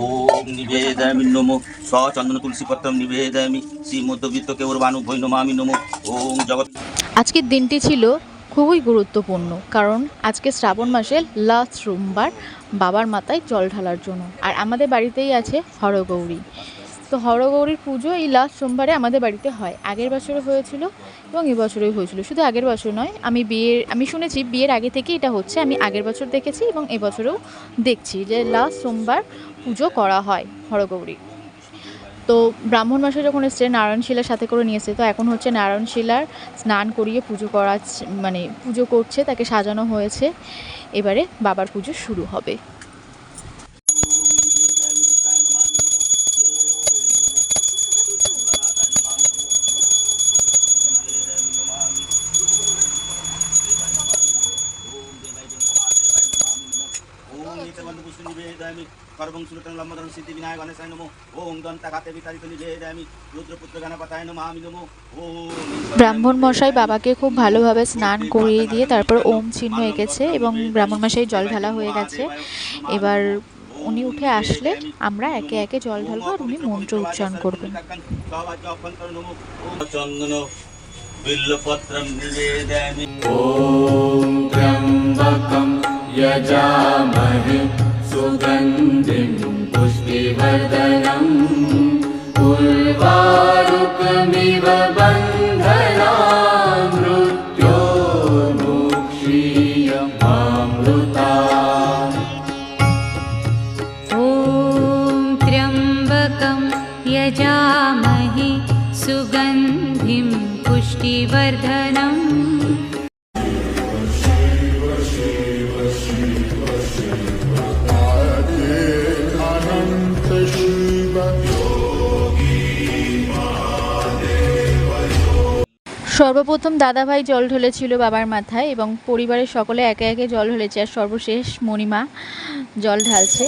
ওম নিবেদয়ামি নমো সচন্দন তুলসী পত্রম নিবেদয়ামি শ্রীমধ্যবিত্ত কেবর বানু ভৈ নমামি নমো ওম জগৎ আজকের দিনটি ছিল খুবই গুরুত্বপূর্ণ, কারণ আজকে শ্রাবণ মাসে লাস্ট সোমবার বাবার মাথায় জল ঢালার জন্য। আর আমাদের বাড়িতেই আছে হরগৌরী। তো হরগৌরীর পুজো এই লাস্ট সোমবারে আমাদের বাড়িতে হয়। আগের বছরে হয়েছিল এবং এবছরেও হয়েছিল। শুধু আগের বছর নয়, আমি বিয়ের, আমি শুনেছি বিয়ের আগে থেকে এটা হচ্ছে। আমি আগের বছর দেখেছি এবং এবছরেও দেখছি যে লাস্ট সোমবার পুজো করা হয় হরগৌরী তো ব্রাহ্মণ মাসে যখন এসছে, নারায়ণশিলার সাথে করে নিয়ে এসছে, তো এখন হচ্ছে নারায়ণশিলার স্নান করিয়ে পুজো করা মানে পুজো করছে, তাকে সাজানো হয়েছে। এবারে বাবার পুজো শুরু হবে। পুষ্প নিবেদয়ামি সর্বং সুলতং লম্বদং সিদ্ধি বিনায়ক গণেশায় নমো ওম দন্তাঘাতে বিতাড়িত নিবেদয়ামি রুদ্রপুত্র গণপতায় নমামি নমো ওম ব্রাহ্মণ মশাই বাবাকে খুব ভালোভাবে স্নান করিয়ে দিয়ে তারপর ওম চিহ্ন এঁকেছে এবং ব্রাহ্মণ মশাই জল ঢালা হয়ে গেছে এবার উনি উঠে আসলে আমরা একে একে জল ঢালবো আর উনি মন্ত্র উচ্চারণ করবেন চন্দন বিল্লপত্রম নিবেদয়ামি ॐ त्र्यम्बकं यजामहे सुगन्धिं उर्वारुकमिव बन्धना मृत्योर्मुक्षीयमामृता ॐ त्र्यम्बकं यजामहे सुगन्धिं पुष्टिवर्धनम् সর্বপ্রথম দাদাভাই জল ঢেলেছিল বাবার মাথায় এবং পরিবারের সকলে একে একে জল ঢলেছে আর সর্বশেষ মণিমা জল ঢালছে।